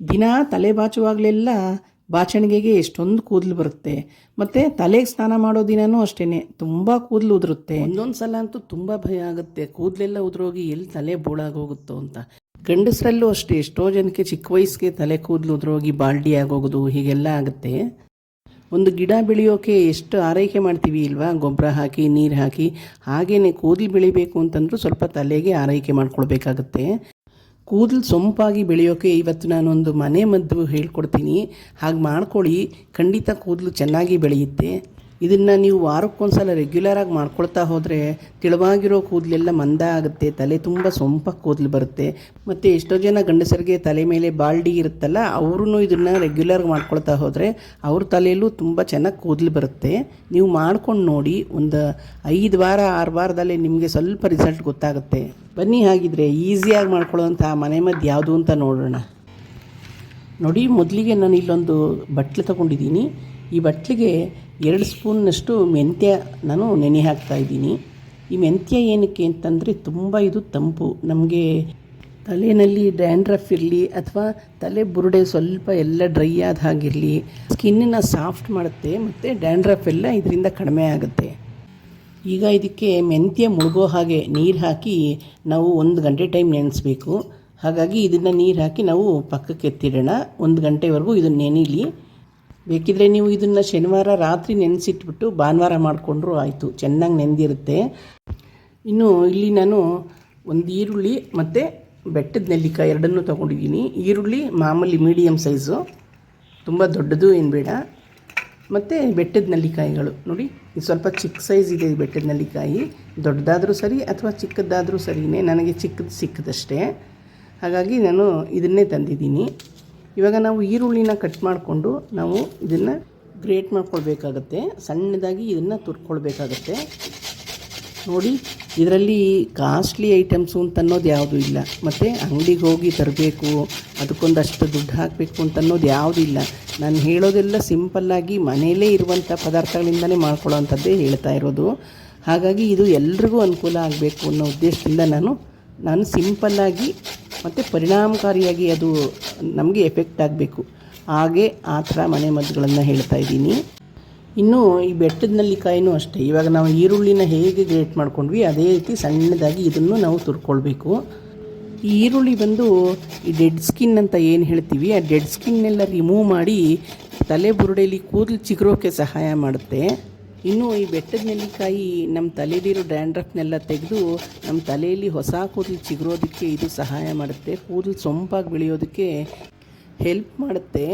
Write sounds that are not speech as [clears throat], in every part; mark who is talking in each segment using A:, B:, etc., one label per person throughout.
A: ದಿನ ತಲೆ ಬಾಚುವಾಗಲೆಲ್ಲ ಬಾಚಣಿಗೆಗೆ ಎಷ್ಟೊಂದು ಕೂದಲು ಬರುತ್ತೆ. ಮತ್ತು ತಲೆಗೆ ಸ್ನಾನ ಮಾಡೋ ದಿನವೂ ಅಷ್ಟೇ ತುಂಬ ಕೂದಲು ಉದುರುತ್ತೆ. ಒಂದೊಂದು ಸಲ ಅಂತೂ ತುಂಬ ಭಯ ಆಗುತ್ತೆ. ಕೂದಲೆಲ್ಲ ಉದುರೋಗಿ ಎಲ್ಲಿ ತಲೆ ಬೋಳಾಗೋಗುತ್ತೋ ಅಂತ. ಗಂಡಸರಲ್ಲೂ ಅಷ್ಟೇ, ಎಷ್ಟೋ ಜನಕ್ಕೆ ಚಿಕ್ಕ ವಯಸ್ಸಿಗೆ ತಲೆ ಕೂದಲು ಉದುರೋಗಿ ಬಾಲ್ಡಿ ಆಗೋಗೋದು, ಹೀಗೆಲ್ಲ ಆಗುತ್ತೆ. ಒಂದು ಗಿಡ ಬೆಳೆಯೋಕೆ ಎಷ್ಟು ಆರೈಕೆ ಮಾಡ್ತೀವಿ ಇಲ್ವಾ? ಗೊಬ್ಬರ ಹಾಕಿ, ನೀರು ಹಾಕಿ ಹಾಗೆಯೇ ಕೂದಲು ಬೆಳಿಬೇಕು ಅಂತಂದ್ರೂ ಸ್ವಲ್ಪ ತಲೆಗೆ ಆರೈಕೆ ಮಾಡ್ಕೊಳ್ಬೇಕಾಗತ್ತೆ. ಕೂದಲು ಸೊಂಪಾಗಿ ಬೆಳೆಯೋಕೆ ಇವತ್ತು ನಾನೊಂದು ಮನೆ ಮದ್ದು ಹೇಳ್ಕೊಡ್ತೀನಿ. ಹಾಗೆ ಮಾಡ್ಕೊಳ್ಳಿ. ಖಂಡಿತ ಕೂದಲು ಚೆನ್ನಾಗಿ ಬೆಳೆಯುತ್ತೆ. ಇದನ್ನು ನೀವು ವಾರಕ್ಕೊಂದ್ಸಲ ರೆಗ್ಯುಲರಾಗಿ ಮಾಡ್ಕೊಳ್ತಾ ಹೋದರೆ ತಿಳುವಾಗಿರೋ ಕೂದಲೆಲ್ಲ ಮಂದ ಆಗುತ್ತೆ, ತಲೆ ತುಂಬ ಸೊಂಪ ಕೂದಲು ಬರುತ್ತೆ. ಮತ್ತು ಎಷ್ಟೋ ಜನ ಗಂಡಸರಿಗೆ ತಲೆ ಮೇಲೆ ಬಾಲ್ಡಿ ಇರುತ್ತಲ್ಲ ಅವ್ರೂ ಇದನ್ನು ರೆಗ್ಯುಲರ್ ಮಾಡ್ಕೊಳ್ತಾ ಹೋದರೆ ಅವ್ರ ತಲೆಯಲ್ಲೂ ತುಂಬ ಚೆನ್ನಾಗಿ ಕೂದಲು ಬರುತ್ತೆ. ನೀವು ಮಾಡ್ಕೊಂಡು ನೋಡಿ, ಒಂದು ಐದು ವಾರ, ಆರು ವಾರದಲ್ಲಿ ನಿಮಗೆ ಸ್ವಲ್ಪ ರಿಸಲ್ಟ್ ಗೊತ್ತಾಗುತ್ತೆ. ಬನ್ನಿ ಹಾಗಿದ್ರೆ ಈಸಿಯಾಗಿ ಮಾಡ್ಕೊಳ್ಳೋಂಥ ಮನೆ ಮದ್ದು ಯಾವುದು ಅಂತ ನೋಡೋಣ. ನೋಡಿ, ಮೊದಲಿಗೆ ನಾನು ಇಲ್ಲೊಂದು ಬಟ್ಲು ತಗೊಂಡಿದ್ದೀನಿ. ಈ ಬಟ್ಲಿಗೆ ಎರಡು ಸ್ಪೂನ್ನಷ್ಟು ಮೆಂತ್ಯ ನಾನು ನೆನೆ ಹಾಕ್ತಾ ಇದ್ದೀನಿ. ಈ ಮೆಂತ್ಯ ಏನಕ್ಕೆ ಅಂತಂದರೆ ತುಂಬ ಇದು ತಂಪು. ನಮಗೆ ತಲೆಯಲ್ಲಿ ಡ್ಯಾಂಡ್ರಫ್ ಇರಲಿ ಅಥವಾ ತಲೆ ಬುರುಡೆ ಸ್ವಲ್ಪ ಎಲ್ಲ ಡ್ರೈ ಆದ ಹಾಗಿರಲಿ ಸ್ಕಿನ್ನನ್ನು ಸಾಫ್ಟ್ ಮಾಡುತ್ತೆ ಮತ್ತು ಡ್ಯಾಂಡ್ರಫ್ ಎಲ್ಲ ಇದರಿಂದ ಕಡಿಮೆ ಆಗುತ್ತೆ. ಈಗ ಇದಕ್ಕೆ ಮೆಂತ್ಯ ಮುಳುಗೋ ಹಾಗೆ ನೀರು ಹಾಕಿ ನಾವು ಒಂದು ಗಂಟೆ ಟೈಮ್ ನೆನೆಸ್ಬೇಕು. ಹಾಗಾಗಿ ಇದನ್ನು ನೀರು ಹಾಕಿ ನಾವು ಪಕ್ಕಕ್ಕೆ ಎತ್ತಿಡೋಣ ಒಂದು ಗಂಟೆವರೆಗೂ ಇದನ್ನು ನೆನೀಲಿ. ಬೇಕಿದ್ರೆ ನೀವು ಇದನ್ನು ಶನಿವಾರ ರಾತ್ರಿ ನೆನೆಸಿಟ್ಬಿಟ್ಟು ಭಾನುವಾರ ಮಾಡಿಕೊಂಡ್ರೂ ಆಯಿತು. ಚೆನ್ನಾಗಿ ನೆಂದಿರುತ್ತೆ. ಇನ್ನು ಇಲ್ಲಿ ನಾನು ಒಂದು ಈರುಳ್ಳಿ ಮತ್ತು ಬೆಟ್ಟದ ನೆಲ್ಲಿಕಾಯಿ ಎರಡನ್ನೂ ತೊಗೊಂಡಿದ್ದೀನಿ. ಈರುಳ್ಳಿ ಮಾಮೂಲಿ ಮೀಡಿಯಮ್ ಸೈಜು ತುಂಬ ದೊಡ್ಡದು ಏನು ಬೇಡ. ಮತ್ತು ಬೆಟ್ಟದ ನೆಲ್ಲಿಕಾಯಿಗಳು. ನೋಡಿ, ಇದು ಸ್ವಲ್ಪ ಚಿಕ್ಕ ಸೈಜ್ ಇದೆ ಬೆಟ್ಟದ ನೆಲ್ಲಿಕಾಯಿ. ದೊಡ್ಡದಾದರೂ ಸರಿ ಅಥವಾ ಚಿಕ್ಕದಾದರೂ ಸರಿಯೇ ನನಗೆ ಚಿಕ್ಕದು ಸಿಕ್ಕದಷ್ಟೇ. ಹಾಗಾಗಿ ನಾನು ಇದನ್ನೇ ತಂದಿದ್ದೀನಿ. ಇವಾಗ ನಾವು ಈರುಳ್ಳಿನ ಕಟ್ ಮಾಡಿಕೊಂಡು ನಾವು ಇದನ್ನು ಗ್ರೇಟ್ ಮಾಡ್ಕೊಳ್ಬೇಕಾಗತ್ತೆ. ಸಣ್ಣದಾಗಿ ಇದನ್ನು ತುರ್ಕೊಳ್ಬೇಕಾಗತ್ತೆ. ನೋಡಿ, ಇದರಲ್ಲಿ ಕಾಸ್ಟ್ಲಿ ಐಟಮ್ಸು ಅಂತ ಅನ್ನೋದು ಯಾವುದೂ ಇಲ್ಲ. ಮತ್ತು ಅಂಗಡಿಗೆ ಹೋಗಿ ತರಬೇಕು, ಅದಕ್ಕೊಂದಷ್ಟು ದುಡ್ಡು ಹಾಕಬೇಕು ಅಂತ ಅನ್ನೋದು ಯಾವುದೂ ಇಲ್ಲ. ನಾನು ಹೇಳೋದೆಲ್ಲ ಸಿಂಪಲ್ಲಾಗಿ ಮನೆಯಲ್ಲೇ ಇರುವಂಥ ಪದಾರ್ಥಗಳಿಂದಲೇ ಮಾಡ್ಕೊಳ್ಳೋವಂಥದ್ದೇ ಹೇಳ್ತಾ ಇರೋದು. ಹಾಗಾಗಿ ಇದು ಎಲ್ರಿಗೂ ಅನುಕೂಲ ಆಗಬೇಕು ಅನ್ನೋ ಉದ್ದೇಶದಿಂದ ನಾನು ನಾನು ಸಿಂಪಲ್ಲಾಗಿ ಮತ್ತು ಪರಿಣಾಮಕಾರಿಯಾಗಿ ಅದು ನಮಗೆ ಎಫೆಕ್ಟ್ ಆಗಬೇಕು. ಹಾಗೆ ಆ ಥರ ಮನೆ ಮದ್ದುಗಳನ್ನು ಹೇಳ್ತಾ ಇದ್ದೀನಿ. ಇನ್ನು ಈ ಬೆಟ್ಟದ ನಲ್ಲಿಕಾಯಿನೂ ಅಷ್ಟೇ. ಇವಾಗ ನಾವು ಈರುಳ್ಳಿನ ಹೇಗೆ ಗ್ರೇಟ್ ಮಾಡ್ಕೊಂಡ್ವಿ, ಅದೇ ರೀತಿ ಸಣ್ಣದಾಗಿ ಇದನ್ನು ನಾವು ತುರ್ಕೊಳ್ಬೇಕು. ಈ ಈರುಳ್ಳಿ ಬಂದು ಈ ಡೆಡ್ ಸ್ಕಿನ್ ಅಂತ ಏನು ಹೇಳ್ತೀವಿ, ಆ ಡೆಡ್ ಸ್ಕಿನ್ನೆಲ್ಲ ರಿಮೂವ್ ಮಾಡಿ ತಲೆ ಬುರುಡೆಯಲ್ಲಿ ಕೂದಲು ಚಿಗುರೋಕ್ಕೆ ಸಹಾಯ ಮಾಡುತ್ತೆ. ಇನ್ನು ಈ ಬೆಟ್ಟದ ನೆಲ್ಲಿಕಾಯಿ ನಮ್ಮ ತಲೆಯಲ್ಲಿರೋ ಡ್ಯಾಂಡ್ರಫ್ನೆಲ್ಲ ತೆಗೆದು ನಮ್ಮ ತಲೆಯಲ್ಲಿ ಹೊಸ ಕೂದಲು ಚಿಗುರೋದಕ್ಕೆ ಇದು ಸಹಾಯ ಮಾಡುತ್ತೆ. ಕೂದಲು ಸೊಂಪಾಗಿ ಬೆಳೆಯೋದಕ್ಕೆ ಹೆಲ್ಪ್ ಮಾಡುತ್ತೆ.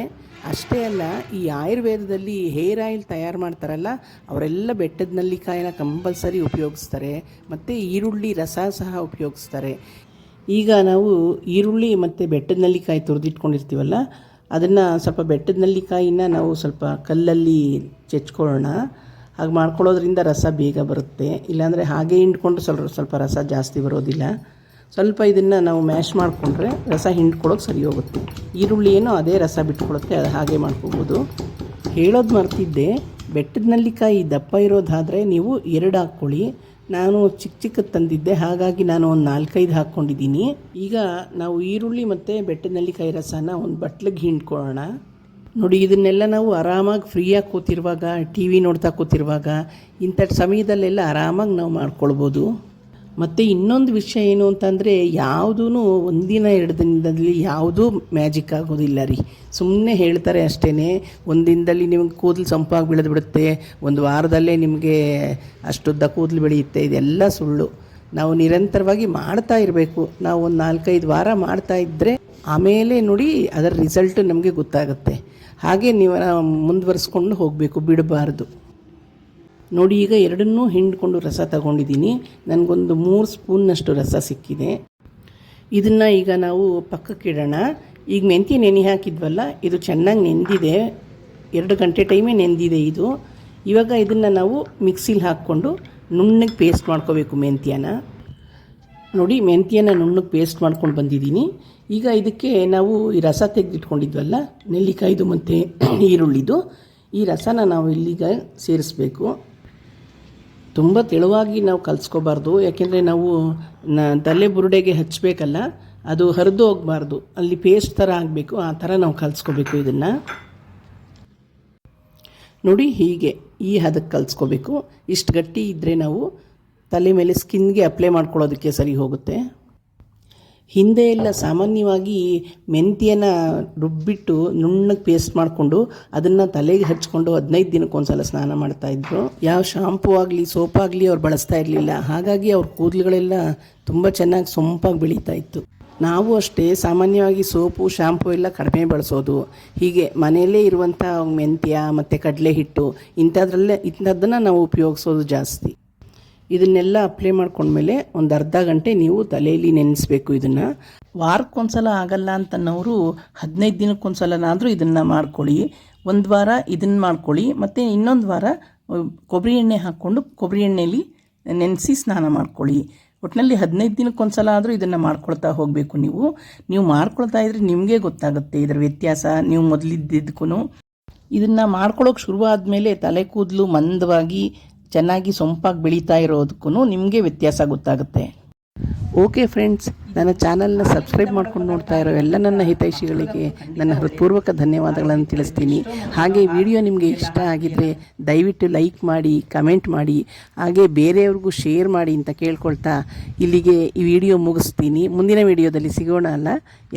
A: ಅಷ್ಟೇ ಅಲ್ಲ, ಈ ಆಯುರ್ವೇದದಲ್ಲಿ ಹೇರ್ ಆಯಿಲ್ ತಯಾರು ಮಾಡ್ತಾರಲ್ಲ, ಅವರೆಲ್ಲ ಬೆಟ್ಟದ ನೆಲ್ಲಿಕಾಯಿನ ಕಂಪಲ್ಸರಿ ಉಪಯೋಗಿಸ್ತಾರೆ. ಮತ್ತು ಈರುಳ್ಳಿ, ರಸ ಸಹ ಉಪಯೋಗಿಸ್ತಾರೆ. ಈಗ ನಾವು ಈರುಳ್ಳಿ ಮತ್ತು ಬೆಟ್ಟದ ನಲ್ಲಿಕಾಯಿ ತುರಿದಿಟ್ಕೊಂಡಿರ್ತೀವಲ್ಲ, ಅದನ್ನು ಸ್ವಲ್ಪ ಬೆಟ್ಟದ ನೆಲ್ಲಿಕಾಯಿನ ನಾವು ಸ್ವಲ್ಪ ಕಲ್ಲಲ್ಲಿ ಚೆಚ್ಕೊಳ್ಳೋಣ. ಹಾಗೆ ಮಾಡ್ಕೊಳ್ಳೋದ್ರಿಂದ ರಸ ಬೇಗ ಬರುತ್ತೆ. ಇಲ್ಲಾಂದರೆ ಹಾಗೆ ಹಿಂಡ್ಕೊಂಡು ಸ್ವಲ್ಪ ಸ್ವಲ್ಪ ರಸ ಜಾಸ್ತಿ ಬರೋದಿಲ್ಲ. ಸ್ವಲ್ಪ ಇದನ್ನು ನಾವು ಮ್ಯಾಶ್ ಮಾಡಿಕೊಂಡ್ರೆ ರಸ ಹಿಂಡ್ಕೊಳ್ಳೋಕೆ ಸರಿ ಹೋಗುತ್ತೆ. ಈರುಳ್ಳಿ ಏನೋ ಅದೇ ರಸ ಬಿಟ್ಕೊಳ್ಳುತ್ತೆ, ಅದು ಹಾಗೆ ಮಾಡ್ಕೋಬೋದು. ಹೇಳೋದು ಮರ್ತಿದ್ದೆ, ಬೆಟ್ಟದ ನಲ್ಲಿಕಾಯಿ ದಪ್ಪ ಇರೋದಾದರೆ ನೀವು ಎರಡು ಹಾಕ್ಕೊಳ್ಳಿ. ನಾನು ಚಿಕ್ಕ ಚಿಕ್ಕದು ತಂದಿದ್ದೆ, ಹಾಗಾಗಿ ನಾನು ಒಂದು ನಾಲ್ಕೈದು ಹಾಕ್ಕೊಂಡಿದ್ದೀನಿ. ಈಗ ನಾವು ಈರುಳ್ಳಿ ಮತ್ತು ಬೆಟ್ಟದ ನಲ್ಲಿಕಾಯಿ ರಸನ ಒಂದು ಬಟ್ಲಿಗೆ ಹಿಂಡ್ಕೊಳ್ಳೋಣ. ನೋಡಿ, ಇದನ್ನೆಲ್ಲ ನಾವು ಆರಾಮಾಗಿ ಫ್ರೀಯಾಗಿ ಕೂತಿರುವಾಗ, ಟಿ ವಿ ನೋಡ್ತಾ ಕೂತಿರುವಾಗ, ಇಂಥ ಸಮಯದಲ್ಲೆಲ್ಲ ಆರಾಮಾಗಿ ನಾವು ಮಾಡ್ಕೊಳ್ಬೋದು. ಮತ್ತು ಇನ್ನೊಂದು ವಿಷಯ ಏನು ಅಂತಂದರೆ ಯಾವುದೂ ಒಂದಿನ, ಎರಡು ದಿನದಲ್ಲಿ ಯಾವುದೂ ಮ್ಯಾಜಿಕ್ ಆಗೋದಿಲ್ಲ ರೀ. ಸುಮ್ಮನೆ ಹೇಳ್ತಾರೆ ಅಷ್ಟೇ ಒಂದು ದಿನದಲ್ಲಿ ನಿಮಗೆ ಕೂದಲು ಸಂಪಾಗಿ ಬೆಳೆದು ಬಿಡುತ್ತೆ, ಒಂದು ವಾರದಲ್ಲೇ ನಿಮಗೆ ಅಷ್ಟುದ್ದ ಕೂದಲು ಬೆಳೆಯುತ್ತೆ, ಇದೆಲ್ಲ ಸುಳ್ಳು. ನಾವು ನಿರಂತರವಾಗಿ ಮಾಡ್ತಾ ಇರಬೇಕು. ನಾವು ಒಂದು ನಾಲ್ಕೈದು ವಾರ ಮಾಡ್ತಾ ಇದ್ದರೆ ಆಮೇಲೆ ನೋಡಿ ಅದರ ರಿಸಲ್ಟ್ ನಮಗೆ ಗೊತ್ತಾಗುತ್ತೆ. ಹಾಗೆ ನೀವು ಮುಂದುವರಿಸ್ಕೊಂಡು ಹೋಗಬೇಕು, ಬಿಡಬಾರ್ದು. ನೋಡಿ ಈಗ ಎರಡನ್ನೂ ಹಿಂಡ್ಕೊಂಡು ರಸ ತಗೊಂಡಿದ್ದೀನಿ. ನನಗೊಂದು ಮೂರು ಸ್ಪೂನ್ನಷ್ಟು ರಸ ಸಿಕ್ಕಿದೆ. ಇದನ್ನು ಈಗ ನಾವು ಪಕ್ಕಕ್ಕಿಡೋಣ ಈಗ ಮೆಂತ್ಯ ನೆನೆ ಹಾಕಿದ್ವಲ್ಲ, ಇದು ಚೆನ್ನಾಗಿ ನೆಂದಿದೆ. ಎರಡು ಗಂಟೆ ಟೈಮೇ ನೆಂದಿದೆ ಇದು. ಇವಾಗ ಇದನ್ನು ನಾವು ಮಿಕ್ಸಿಲಿ ಹಾಕ್ಕೊಂಡು ನುಣ್ಣಗೆ ಪೇಸ್ಟ್ ಮಾಡ್ಕೋಬೇಕು ಮೆಂತ್ಯನ. ನೋಡಿ ಮೆಂತ್ಯನ ನುಣ್ಣಗೆ ಪೇಸ್ಟ್ ಮಾಡ್ಕೊಂಡು ಬಂದಿದ್ದೀನಿ. ಈಗ ಇದಕ್ಕೆ ನಾವು ಈ ರಸ ತೆಗೆದಿಟ್ಕೊಂಡಿದ್ವಲ್ಲ, ನೆಲ್ಲಿಕಾಯ್ದು ಮತ್ತು [clears throat] ಈರುಳ್ಳಿದು, ಈ ರಸನ ನಾವು ಇಲ್ಲಿಗ ಸೇರಿಸ್ಬೇಕು. ತುಂಬ ತೆಳುವಾಗಿ ನಾವು ಕಲಿಸ್ಕೋಬಾರ್ದು, ಯಾಕೆಂದರೆ ನಾವು ನ ತಲೆ ಬುರುಡೆಗೆ ಹಚ್ಚಬೇಕಲ್ಲ ಅದು ಹರಿದು ಹೋಗಬಾರ್ದು. ಅಲ್ಲಿ ಪೇಸ್ಟ್ ಥರ ಆಗಬೇಕು, ಆ ಥರ ನಾವು ಕಲಿಸ್ಕೋಬೇಕು ಇದನ್ನು. ನೋಡಿ ಹೀಗೆ ಈ ಹದಕ್ಕೆ ಕಲಿಸ್ಕೋಬೇಕು. ಇಷ್ಟು ಗಟ್ಟಿ ಇದ್ದರೆ ನಾವು ತಲೆ ಮೇಲೆ ಸ್ಕಿನ್ಗೆ ಅಪ್ಲೈ ಮಾಡ್ಕೊಳ್ಳೋದಕ್ಕೆ ಸರಿ ಹೋಗುತ್ತೆ. ಹಿಂದೆ ಎಲ್ಲ ಸಾಮಾನ್ಯವಾಗಿ ಮೆಂತ್ಯನ ರುಬ್ಬಿಟ್ಟು ನುಣ್ಣಗೆ ಪೇಸ್ಟ್ ಮಾಡಿಕೊಂಡು ಅದನ್ನು ತಲೆಗೆ ಹಚ್ಕೊಂಡು ಹದಿನೈದು ದಿನಕ್ಕೊಂದ್ಸಲ ಸ್ನಾನ ಮಾಡ್ತಾಯಿದ್ರು ಯಾವ ಶಾಂಪೂ ಆಗಲಿ ಸೋಪ್ ಆಗಲಿ ಅವ್ರು ಬಳಸ್ತಾ ಇರಲಿಲ್ಲ. ಹಾಗಾಗಿ ಅವ್ರ ಕೂದಲುಗಳೆಲ್ಲ ತುಂಬ ಚೆನ್ನಾಗಿ ಸೊಂಪಾಗಿ ಬೆಳೀತಾ ಇತ್ತು. ನಾವು ಅಷ್ಟೇ ಸಾಮಾನ್ಯವಾಗಿ ಸೋಪು ಶಾಂಪು ಎಲ್ಲ ಕಡಿಮೆ ಬಳಸೋದು. ಹೀಗೆ ಮನೆಯಲ್ಲೇ ಇರುವಂಥ ಮೆಂತ್ಯ, ಮತ್ತು ಕಡಲೆ ಹಿಟ್ಟು ಇಂಥದ್ರಲ್ಲೇ ಇಂಥದ್ದನ್ನು ನಾವು ಉಪಯೋಗಿಸೋದು ಜಾಸ್ತಿ. ಇದನ್ನೆಲ್ಲ ಅಪ್ಲೈ ಮಾಡ್ಕೊಂಡ್ಮೇಲೆ ಒಂದು ಅರ್ಧ ಗಂಟೆ ನೀವು ತಲೆಯಲ್ಲಿ ನೆನೆಸ್ಬೇಕು ಇದನ್ನು. ವಾರಕ್ಕೊಂದ್ಸಲ ಆಗಲ್ಲ ಅಂತನವರು ಹದಿನೈದು ದಿನಕ್ಕೊಂದ್ಸಲನಾದರೂ ಇದನ್ನು ಮಾಡ್ಕೊಳ್ಳಿ. ಒಂದು ವಾರ ಇದನ್ನು ಮಾಡ್ಕೊಳ್ಳಿ. ಮತ್ತು ಇನ್ನೊಂದು ವಾರ ಕೊಬ್ಬರಿ ಎಣ್ಣೆ ಹಾಕ್ಕೊಂಡು ಕೊಬ್ಬರಿ ಎಣ್ಣೆಯಲ್ಲಿ ನೆನೆಸಿ ಸ್ನಾನ ಮಾಡ್ಕೊಳ್ಳಿ. ಒಟ್ಟಿನಲ್ಲಿ ಹದಿನೈದು ದಿನಕ್ಕೊಂದ್ಸಲ ಆದರೂ ಇದನ್ನು ಮಾಡ್ಕೊಳ್ತಾ ಹೋಗಬೇಕು ನೀವು. ನೀವು ಮಾಡ್ಕೊಳ್ತಾ ಇದ್ರೆ ನಿಮಗೆ ಗೊತ್ತಾಗುತ್ತೆ ಇದರ ವ್ಯತ್ಯಾಸ. ನೀವು ಮೊದಲಿದ್ದಕ್ಕೂ ಇದನ್ನು ಮಾಡ್ಕೊಳ್ಳೋಕೆ ಶುರು ಶುರುವಾದ ತಲೆ ಕೂದಲು ಮಂದವಾಗಿ ಚೆನ್ನಾಗಿ ಸೊಂಪಾಗಿ ಬೆಳೀತಾ ಇರೋದಕ್ಕೂ ನಿಮಗೆ ವ್ಯತ್ಯಾಸ ಗೊತ್ತಾಗುತ್ತೆ. ಓಕೆ ಫ್ರೆಂಡ್ಸ್ ನನ್ನ ಚಾನಲ್ನ ಸಬ್ಸ್ಕ್ರೈಬ್ ಮಾಡ್ಕೊಂಡು ನೋಡ್ತಾ ಇರೋ ಎಲ್ಲ ನನ್ನ ಹಿತೈಷಿಗಳಿಗೆ ನನ್ನ ಹೃತ್ಪೂರ್ವಕ ಧನ್ಯವಾದಗಳನ್ನು ತಿಳಿಸ್ತೀನಿ. ಹಾಗೆ ವಿಡಿಯೋ ನಿಮಗೆ ಇಷ್ಟ ಆಗಿದ್ದರೆ ದಯವಿಟ್ಟು ಲೈಕ್ ಮಾಡಿ ಕಮೆಂಟ್ ಮಾಡಿ, ಹಾಗೆ ಬೇರೆಯವ್ರಿಗೂ ಶೇರ್ ಮಾಡಿ ಅಂತ ಕೇಳ್ಕೊಳ್ತಾ ಇಲ್ಲಿಗೆ ಈ ವಿಡಿಯೋ ಮುಗಿಸ್ತೀನಿ. ಮುಂದಿನ ವಿಡಿಯೋದಲ್ಲಿ ಸಿಗೋಣ ಅಲ್ಲ?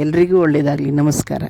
A: ಎಲ್ರಿಗೂ ಒಳ್ಳೆಯದಾಗಲಿ ನಮಸ್ಕಾರ.